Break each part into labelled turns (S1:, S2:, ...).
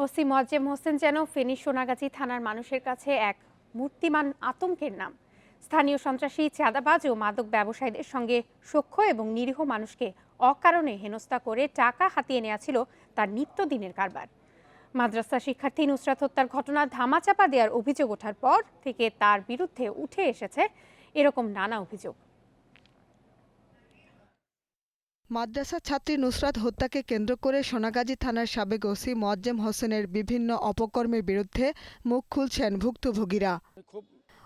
S1: হোসি মোয়াজ্জেম হোসেন যেন ফেনী সোনাগাজী থানার মানুষের কাছে এক মূর্তিমান আতঙ্কের নাম। স্থানীয় সন্ত্রাসী চাঁদাবাজ ও মাদক ব্যবসায়ীদের সঙ্গে সখ্য এবং নিরীহ মানুষকে অকারণে হেনস্থা করে টাকা হাতিয়ে নেওয়া ছিল তার নিত্যদিনের কারবার। মাদ্রাসা শিক্ষার্থী নুসরাত হত্যার ঘটনা ধামাচাপা দেওয়ার অভিযোগ ওঠার পর থেকে তার বিরুদ্ধে উঠে এসেছে এরকম নানা অভিযোগ।
S2: মাদ্রাসা ছাত্রী নুসরাত হত্যাকে কেন্দ্র করে সোনাগাজী থানার সাবেক ওসি মোয়াজ্জেম হোসেনের বিভিন্ন অপকর্মের বিরুদ্ধে মুখ খুলছেন ভুক্তভোগীরা।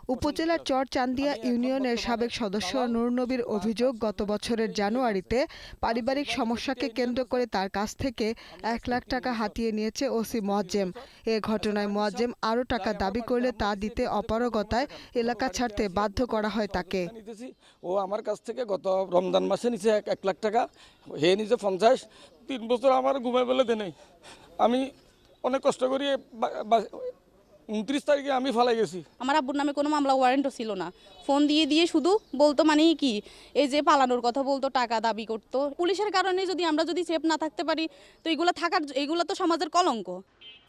S2: উপজেলার চর চান্দিয়া ইউনিয়নের সাবেক সদস্য নুরনবীর অভিযোগ গত বছরের জানুয়ারিতে পারিবারিক সমস্যাকে কেন্দ্র করে তার কাছ থেকে এক লাখ টাকা হাতিয়ে নিয়েছে ওসি মোয়াজ্জেম এ ঘটনায় মোয়াজ্জেম আরও টাকা দাবি করলে তা দিতে অপারগতায় এলাকা ছাড়তে বাধ্য করা হয় তাকে
S3: ও আমার কাছ থেকে গত রমজান মাসে নিচে এক এক লাখ টাকা হে নিচে পঞ্চাশ তিন বছর আমার ঘুমাই বলে দেনে আমি অনেক কষ্ট করি উনত্রিশ তারিখে আমি ফালাই গেছি।
S4: আমার আব্বুর নামে কোনো মামলা ওয়ারেন্টও ছিল না। ফোন দিয়ে দিয়ে শুধু বলতো মানে কি, এই যে পালানোর কথা বলতো, টাকা দাবি করতো। পুলিশের কারণে যদি আমরা যদি সেফ না থাকতে পারি, তো এগুলো থাকার এগুলো তো সমাজের কলঙ্ক।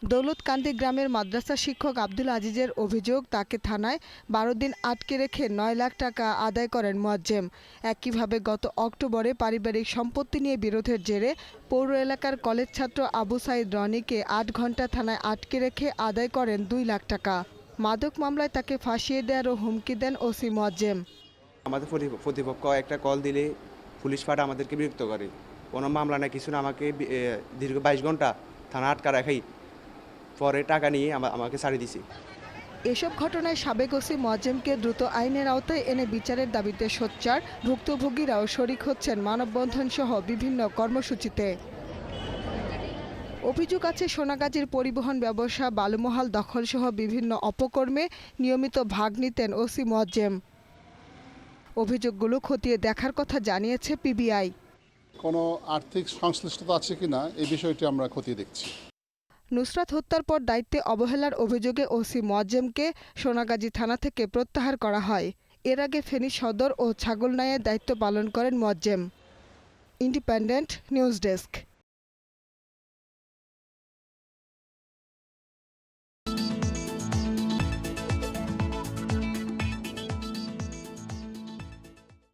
S2: দৌলতকান্দি গ্রামের মাদ্রাসা শিক্ষক আব্দুল আজিজের অভিযোগ, তাকে থানায় বারো দিন আটকে রেখে নয় লাখ টাকা আদায় করেন মোয়াজ্জেম। একইভাবে গত অক্টোবরে পারিবারিক সম্পত্তি নিয়ে বিরোধের জেরে পৌর এলাকার কলেজ ছাত্র আবু সাইদ রনিকে আট ঘণ্টা থানায় আটকে রেখে আদায় করেন দুই লাখ টাকা। মাদক মামলায় তাকে ফাঁসিয়ে দেওয়ারও হুমকি দেন ওসি মোয়াজ্জেম।
S5: আমাদের প্রতি- প্রতিপক্ষ একটা কল দিলে পুলিশ পাঠা আমাদেরকে বিরক্ত করে। কোনো মামলা না কিছু না আমাকে দীর্ঘ বাইশ ঘণ্টা থানা আটকা রাখাই পরে টাকা নিয়ে আমাকে ছাড়ি দিছি।
S2: এসব ঘটনায় সাবেক ওসি মোয়াজ্জেমকে দ্রুত আইনের আওতায় এনে বিচারের দাবিতে সোচ্চার ভুক্তভোগীরাও শরিক হচ্ছেন মানববন্ধন সহ বিভিন্ন কর্মসূচিতে। অভিযোগ আছে সোনাগাজীর পরিবহন ব্যবসা বালুমহাল দখলসহ বিভিন্ন অপকর্মে নিয়মিত ভাগ নিতেন ওসি মোয়াজ্জেম। অভিযোগগুলো খতিয়ে দেখার কথা জানিয়েছে পিবিআই।
S6: কোনো আর্থিক সংশ্লিষ্টতা আছে কিনা এই বিষয়টি আমরা খতিয়ে দেখছি।
S2: নুসরাত হত্যার পর দায়িত্বে অবহেলার অভিযোগে ওসি মোয়াজ্জেমকে সোনাগাজী থানা থেকে প্রত্যাহার করা হয়। এর আগে ফেনী সদর ও ছাগলনাইয়ের দায়িত্ব পালন করেন মোয়াজ্জেম। Independent news desk.